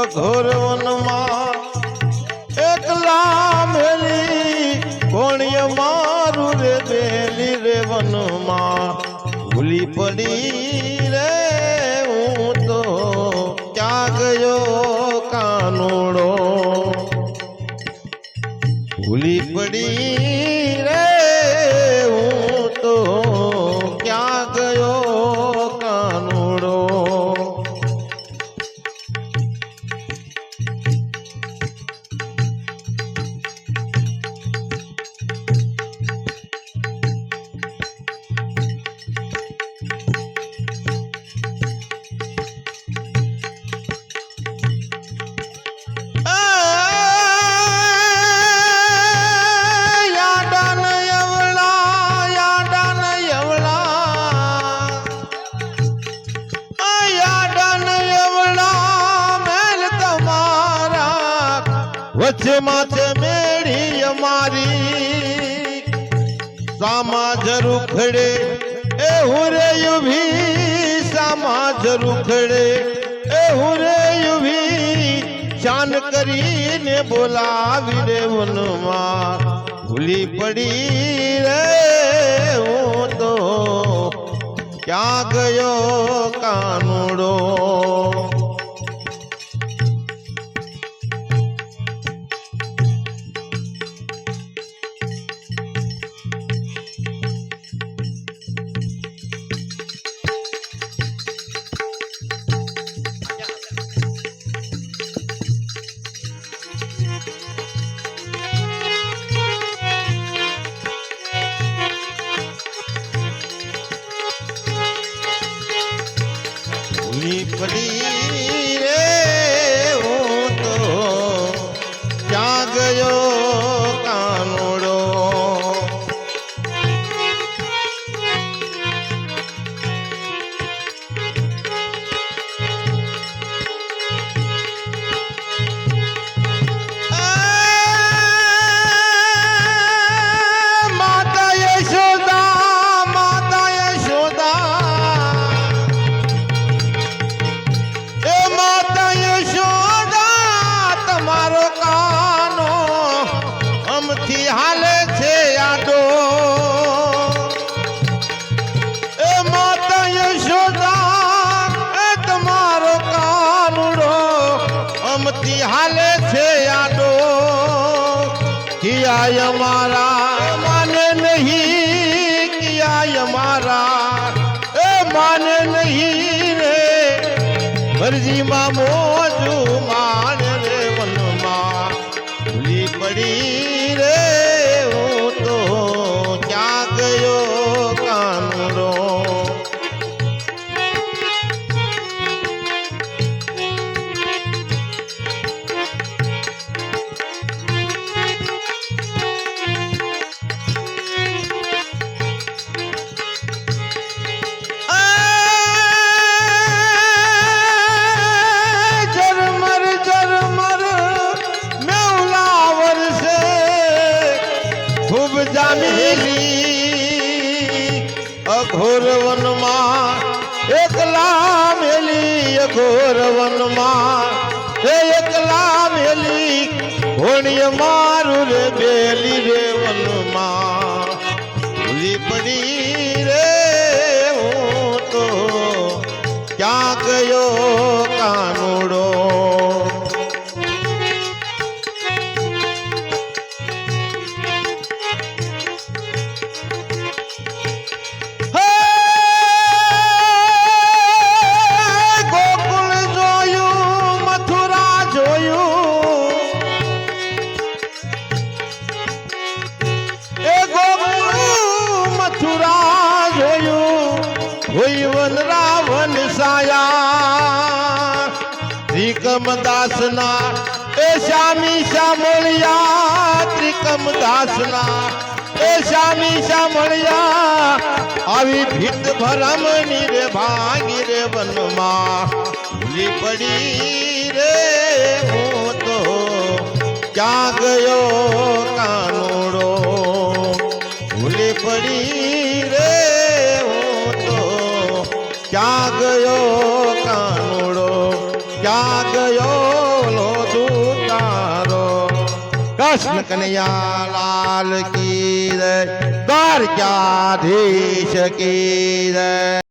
અઘોર વનમાં એકલા મેલી, કોણીય મારું રે બેલી રે વનમાં. ભૂલી પડી રે હું તો, ક્યાં ગયો કાનોડો? ભૂલી પડી રે વચ્ચેમાં છે મેળી અમારી. સામા જરૂર ખડે એ હુરે યુભી સામા જરૂર ખડે એ હુરે યુભી, ચાન કરીને બોલાવી રે વનમાં. ભૂલી પડી રે હું તો, ક્યાં ગયો કિયા અમારા માને નહીં કિયા અમારા એ માને નહીં રે મરજીમાં મોજું માણ રે વનમાં ભૂલી પડી જામેલી, અઘોર વનમાં એકલા મેલી, અઘોર વનમાં એ એકલા મેલી ભોણિય મારું રે બેલી રે વનમાં. ભૂલી પડી રે હું તો ક્યાં ગયો કાનુડો હોય વન રાવણ સાયા. ત્રિકમ દાસના એ શ્યામી શ્યામળિયા ત્રિકમ દાસના એ શ્યામી શ્યામળિયા આવી ભીત ભરમની રે ભાગી રે વનમાં. ભૂલી પડી રે હું તો. ક્યાં ગયો? ગયો કાનુડો ક્યાં ગયો લો તારો કૃષ્ણ કનૈયા લાલ કી જય દ્વારકાધીશ કી જય.